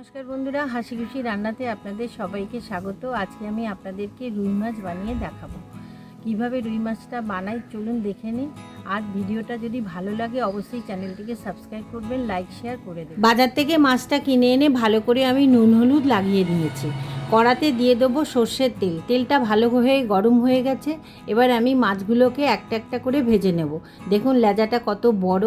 নমস্কার বন্ধুরা, হাসি খুশি রান্নাতে আপনাদের সবাইকে স্বাগত। আজকে আমি আপনাদেরকে রুই মাছ বানিয়ে দেখাবো। কীভাবে রুই মাছটা বানাই চলুন দেখে নিন আর ভিডিওটা যদি ভালো লাগে, অবশ্যই চ্যানেলটিকে সাবস্ক্রাইব করবেন, লাইক, শেয়ার করে দেবেন। বাজার থেকে মাছটা কিনে এনে ভালো করে আমি নুন, হলুদ লাগিয়ে নিয়েছি। কড়াতে দিয়ে দেবো সর্ষের তেল। তেলটা ভালো হয়ে গরম হয়ে গেছে। এবার আমি মাছগুলোকে একটা একটা করে ভেজে নেব। দেখুন লেজাটা কত বড়।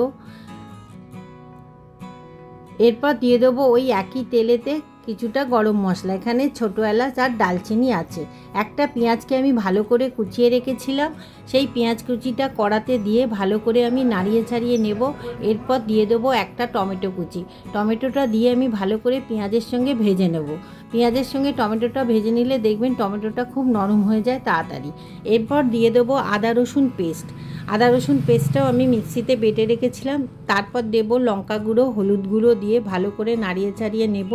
এরপর দিয়ে দেবো ওই একই তেলেতে কিছুটা গরম মশলা। এখানে ছোটো এলাচ আর ডালচিনি আছে। একটা পেঁয়াজকে আমি ভালো করে কুচিয়ে রেখেছিলাম। সেই পেঁয়াজ কুচিটা কড়াতে দিয়ে ভালো করে আমি নাড়িয়ে ছাড়িয়ে নেব। এরপর দিয়ে দেবো একটা টমেটো কুচি। টমেটোটা দিয়ে আমি ভালো করে পেঁয়াজের সঙ্গে ভেজে নেব। পেঁয়াজের সঙ্গে টমেটোটা ভেজে নিলে দেখবেন টমেটোটা খুব নরম হয়ে যায় তাড়াতাড়ি। এরপর দিয়ে দেবো আদা রসুন পেস্ট। আদা রসুন পেস্টটাও আমি মিক্সিতে বেটে রেখেছিলাম। তারপর দেব লঙ্কা গুঁড়ো, হলুদ গুঁড়ো দিয়ে ভালো করে নাড়িয়ে চাড়িয়ে নেব।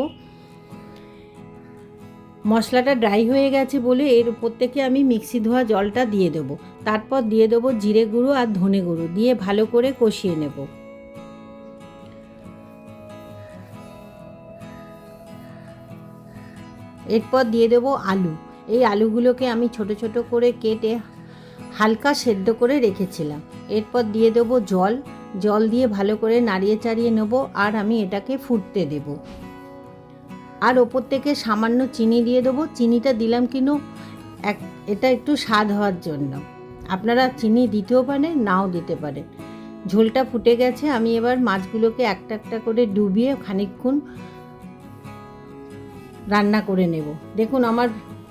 মশলাটা ড্রাই হয়ে গেছে বলে এর উপর থেকে আমি মিক্সি ধোয়া জলটা দিয়ে দেবো। তারপর দিয়ে দেবো জিরে গুঁড়ো আর ধনে গুঁড়ো দিয়ে ভালো করে কষিয়ে নেব। এরপর দিয়ে দেবো আলু। এই আলুগুলোকে আমি ছোট ছোট করে কেটে হালকা সেদ্ধ করে রেখেছিলাম। এরপর দিয়ে দেবো জল। জল দিয়ে ভালো করে নাড়িয়ে চাড়িয়ে নেব আর আমি এটাকে ফুটতে দেব। আর ওপর থেকে সামান্য চিনি দিয়ে দেবো। চিনিটা দিলাম কিন্তু এক এটা একটু স্বাদ হওয়ার জন্য। আপনারা চিনি দিতেও পারেন, নাও দিতে পারেন। ঝোলটা ফুটে গেছে, আমি এবার মাছগুলোকে একটা একটা করে ডুবিয়ে খানিকক্ষণ রান্না করে নেব। দেখুন, আমার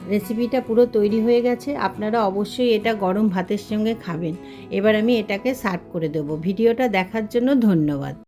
রেসিপিটা পুরো তৈরি হয়ে গেছে। আপনারা অবশ্যই এটা গরম ভাতের সঙ্গে খাবেন। এবার আমি এটাকে সার্ভ করে দেবো। ভিডিওটা দেখার জন্য ধন্যবাদ।